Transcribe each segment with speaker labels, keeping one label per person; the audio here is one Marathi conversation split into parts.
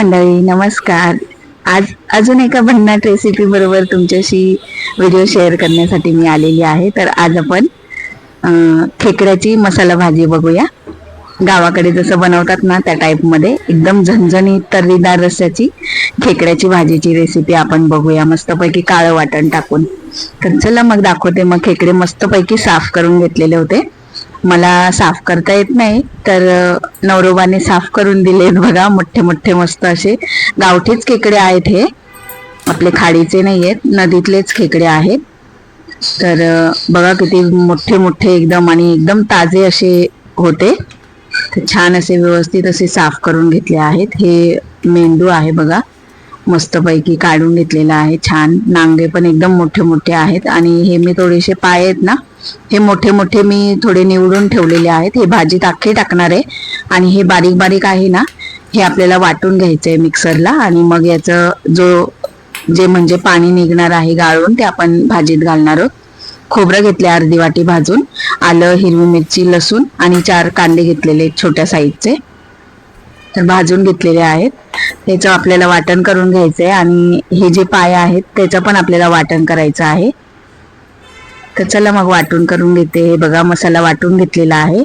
Speaker 1: मंडळी नमस्कार. आज अजून एका भन्नाट रेसिपी बरोबर तुमच्याशी व्हिडिओ शेअर करण्यासाठी मी आलेली आहे. तर आज आपण खेकड्याची मसाला भाजी बघूया. गावाकडे जसं बनवतात ना त्या टाईपमध्ये एकदम झणझणीत तर्रीदार रस्याची खेकड्याची भाजीची रेसिपी आपण बघूया. मस्तपैकी काळं वाटण टाकून. तर चला मग दाखवते. मग खेकडे मस्तपैकी साफ करून घेतलेले होते. मला साफ करता येत नाही तर नवरोबाने साफ करून दिलेत बघा मोठे मोठे मस्त असे. गावठीच खेकडे आहेत हे. आपले खाडीचे नाही आहेत नदीतलेच खेकडे आहेत. तर बघा किती मोठे मोठे एकदम आणि एकदम ताजे असे होते. तर छान असे व्यवस्थित असे साफ करून घेतले आहेत. हे मेंदू आहे बघा. मस्तपैकी काढून घेतलेला आहे. छान. नांगे पण एकदम मोठे मोठे आहेत. आणि हे मी थोडेसे पाय आहेत ना हे मोठे मोठे मी थोडे निवडून ठेवलेले आहेत. हे भाजीत आखे टाकणार आहे. आणि हे बारीक बारीक आहे ना हे आपल्याला वाटून घ्यायचं आहे मिक्सरला. आणि मग याचं जो जे म्हणजे पाणी निघणार आहे गाळून ते आपण भाजीत घालणार आहोत. खोबरं घेतले अर्धी वाटी भाजून आलं हिरवी मिरची लसूण आणि चार कांदे घेतलेले छोट्या साईजचे तर भाजून घेतलेले आहेत. त्याचं आपल्याला वाटण करून घ्यायचं आहे आणि हे जे पाय आहेत त्याचं पण आपल्याला वाटण करायचं आहे. तर चला मग वाटून करून घेते. हे बघा मसाला वाटून घेतलेला आहे.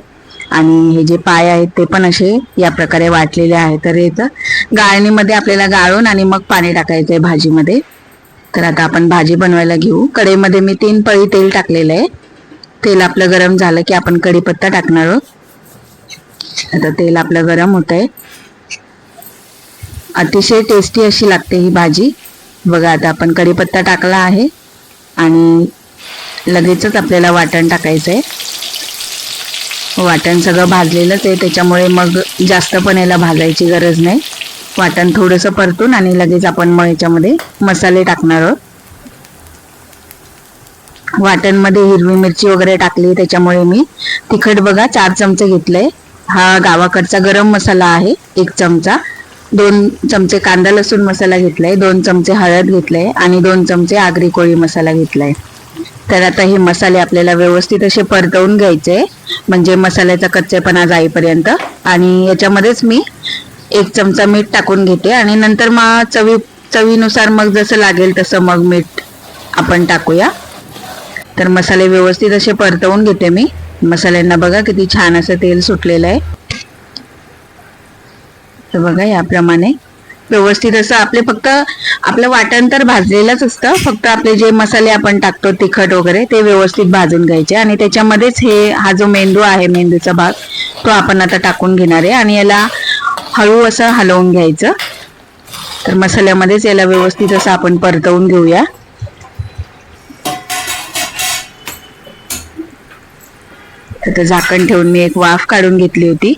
Speaker 1: आणि हे जे पाय आहेत ते पण असे या प्रकारे वाटलेले आहेत तर हे तर गाळणीमध्ये आपल्याला गाळून आणि मग पाणी टाकायचं आहे भाजीमध्ये. तर आता आपण भाजी बनवायला घेऊ. कढईमध्ये मी तीन पळी तेल टाकलेलं आहे. तेल आपलं गरम झालं की आपण कढीपत्ता टाकणार आहोत. आता तेल आपलं गरम होत आहे अतिशय टेस्टी अशी लागते ही भाजी. बघा आता आपण कढीपत्ता टाकला आहे आणि लगेचच आपल्याला वाटण टाकायचं आहे वाटण सगळं भाजलेलंच आहे त्याच्यामुळे मग जास्त पण याला भाजायची गरज नाही. वाटण थोडंसं परतून आणि लगेच आपण मग याच्यामध्ये मसाले टाकणार आहोत. वाटणमध्ये हिरवी मिरची वगैरे टाकली त्याच्यामुळे मी तिखट बघा चार चमचे घेतले हा गावाकडचा गरम मसाला आहे एक चमचा. दोन चमचे कांदा लसूण मसाला घेतलाय दोन चमचे हळद घेतलाय आणि दोन चमचे आगरी कोळी मसाला घेतलाय. तर आता हे मसाले आपल्याला व्यवस्थित असे परतवून घ्यायचे म्हणजे मसाल्याचा कच्चेपणा जाईपर्यंत. आणि याच्यामध्येच मी एक चमचा मीठ टाकून घेते आणि नंतर मग चवी चवीनुसार मग जसं लागेल तसं मग मीठ आपण टाकूया. तर मसाले व्यवस्थित असे परतवून घेते मी. मसाल्यांना बघा किती छान असं तेल सुटलेलं आहे. तर बघा याप्रमाणे. व्यवस्थित असं आपले फक्त आपलं वाटण तर भाजलेलंच असतं. फक्त आपले जे मसाले आपण टाकतो तिखट वगैरे ते व्यवस्थित भाजून घ्यायचे. आणि त्याच्यामध्येच हे हा जो मेंदू आहे मेंदूचा भाग तो आपण आता टाकून घेणार आहे. आणि याला हळू असं हलवून घ्यायचं. तर मसाल्यामध्येच याला व्यवस्थित असं आपण परतवून घेऊया. आता झाकण ठेवून मी एक वाफ काढून घेतली होती.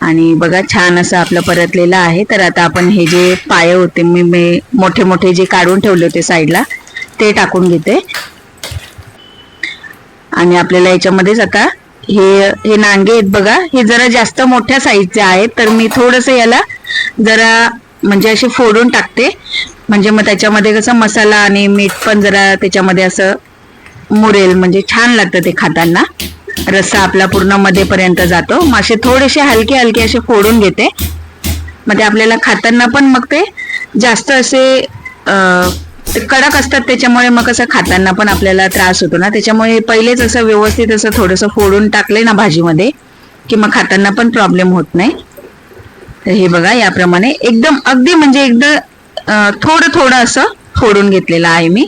Speaker 1: आणि बघा छान असं आपलं परतलेलं आहे. तर आता आपण हे जे पाय होते मी मी मोठे मोठे जे काढून ठेवले होते साईडला ते टाकून घेते. आणि आपल्याला याच्यामध्येच आता हे हे नांगे आहेत बघा. हे जरा जास्त मोठ्या साईजचे आहेत तर मी थोडस याला जरा म्हणजे असे फोडून टाकते. म्हणजे मग त्याच्यामध्ये कसं मसाला आणि मीठ पण जरा त्याच्यामध्ये असं मुरेल म्हणजे छान लागतं ते खाताना. रस्सा आपला पूर्ण मध्येपर्यंत जातो. मग असे थोडेसे हलके हलके असे फोडून घेते. मग ते आपल्याला खाताना पण मग ते जास्त असे ते कडक असतात त्याच्यामुळे मग असं खाताना पण आपल्याला त्रास होतो ना. त्याच्यामुळे पहिलेच असं व्यवस्थित असं थोडंसं फोडून टाकले ना भाजीमध्ये की मग खाताना पण प्रॉब्लेम होत नाही. तर हे बघा याप्रमाणे एकदम अगदी म्हणजे एकदम थोडं थोडं असं फोडून घेतलेलं आहे मी.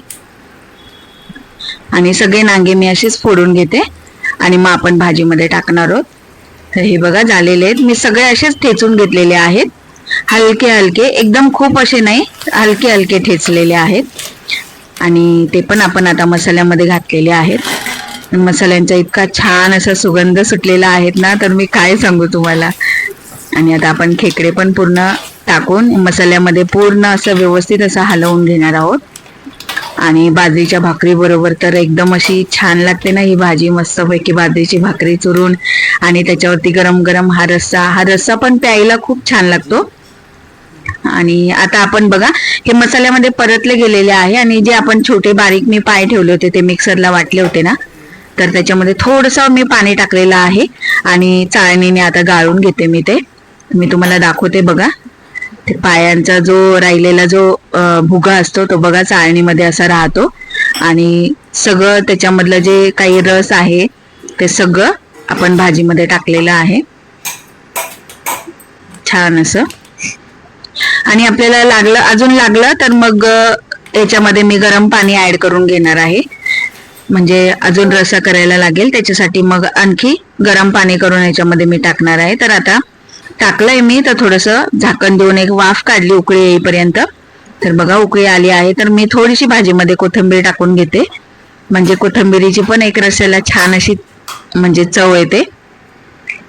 Speaker 1: आणि सगळे नांगे मी असेच फोडून घेते. आणि मग आपण भाजीमध्ये टाकणार आहोत. तर हे बघा झालेले आहेत. मी सगळे असेच ठेचून घेतलेले आहेत. हलके हलके एकदम खूप असे नाही हलके हलके ठेचलेले आहेत. आणि ते पण आपण आता मसाल्यामध्ये घातलेले आहेत. मसाल्यांचा इतका छान असा सुगंध सुटलेला आहेत ना तर मी काय सांगू तुम्हाला? आणि आता आपण खेकडे पण पूर्ण टाकून मसाल्यामध्ये पूर्ण असं व्यवस्थित असं हलवून घेणार आहोत. आणि बाजरीच्या भाकरी बरोबर तर एकदम अशी छान लागते ना ही भाजी मस्तपैकी बाजरीची भाकरी चुरून आणि त्याच्यावरती गरम गरम हा रस्सा हा रस्सा पण प्यायला खूप छान लागतो. आणि आता आपण बघा हे मसाल्यामध्ये परतले गेलेले आहे आणि जे आपण छोटे बारीक मी पाय ठेवले होते ते मिक्सरला वाटले होते ना तर त्याच्यामध्ये थोडंसं मी पाणी टाकलेलं आहे आणि चाळणीने आता गाळून घेते मी ते. मी तुम्हाला दाखवते बघा. पायांचा जो राहिलेला जो भुगा असतो तो बघा चाळणीमध्ये असा राहतो. आणि सगळं त्याच्यामधलं जे काही रस आहे ते सगळं आपण भाजीमध्ये टाकलेलं आहे. छान असं. आणि आपल्याला लागलं अजून लागलं तर मग याच्यामध्ये मी गरम पाणी ऍड करून घेणार आहे. म्हणजे अजून रसा करायला लागेल त्याच्यासाठी मग आणखी गरम पाणी करून याच्यामध्ये मी टाकणार आहे. तर आता टाकलंय मी तर थोडस झाकण देऊन एक वाफ काढली उकळी येईपर्यंत. तर बघा उकळी आली आहे तर मी थोडीशी भाजीमध्ये कोथिंबीर टाकून घेते. म्हणजे कोथिंबिरीची पण एक रस्याला छान अशी म्हणजे चव येते.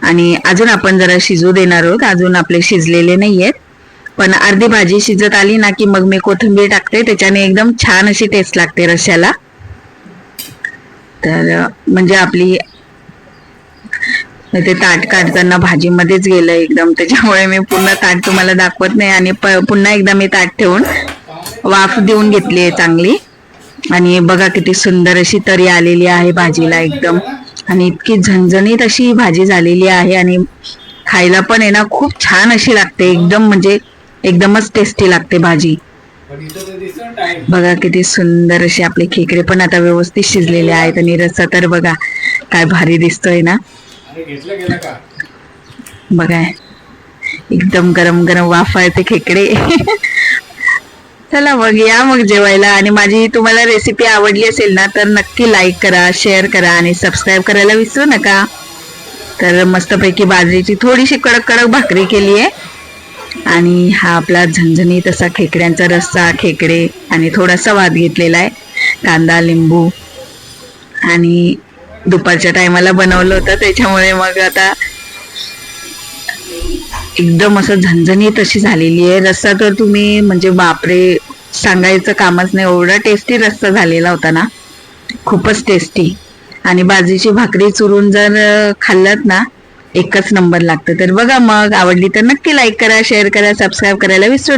Speaker 1: आणि अजून आपण जरा शिजू देणार आहोत अजून आपले शिजलेले नाही आहेत पण अर्धी भाजी शिजत आली ना की मग मी कोथिंबीर टाकते त्याच्याने एकदम छान अशी टेस्ट लागते रश्याला तर म्हणजे आपली ते ताट काढताना भाजीमध्येच गेलं एकदम. त्याच्यामुळे मी पुन्हा ताट तुम्हाला दाखवत नाही आणि प- पुन्हा एकदा मी ताट ठेवून वाफ देऊन घेतली आहे चांगली. आणि बघा किती सुंदर अशी तरी आलेली आहे भाजीला एकदम. आणि इतकी झणझणीत अशी भाजी झालेली आहे आणि खायला पण आहे ना खूप छान अशी लागते. एकदम म्हणजे एकदमच टेस्टी लागते भाजी. बघा किती सुंदर असे आपले खेकडे पण आता व्यवस्थित शिजलेले आहेत आणि रस्सा तर बघा काय भारी दिसतोय ना. बघा एकदम गरम गरम वाफा येते खेकडे. चला मग या मग जेवायला. आणि माझी तुम्हाला रेसिपी आवडली असेल ना तर नक्की लाईक करा शेअर करा आणि सबस्क्राईब करायला विसरू नका. तर मस्तपैकी बाजरीची थोडीशी कडक कडक भाकरी केली आहे. आणि हा आपला झणझणीत असा खेकड्यांचा रस्सा खेकडे आणि थोडासा वाद घेतलेला आहे. कांदा लिंबू आणि दुपारच्या टायमाला बनवलं होतं त्याच्यामुळे मग आता एकदम असं झणझणीत अशी झालेली आहे. रस्सा तर तुम्ही म्हणजे बापरे सांगायचं कामच नाही. एवढा टेस्टी रस्सा झालेला होता ना. खूपच टेस्टी आणि बाजूची भाकरी चुरून जर खाल्लात ना एकच नंबर लागतं. तर बघा मग आवडली तर नक्की लाईक करा शेअर करा सबस्क्राईब करायला विसरू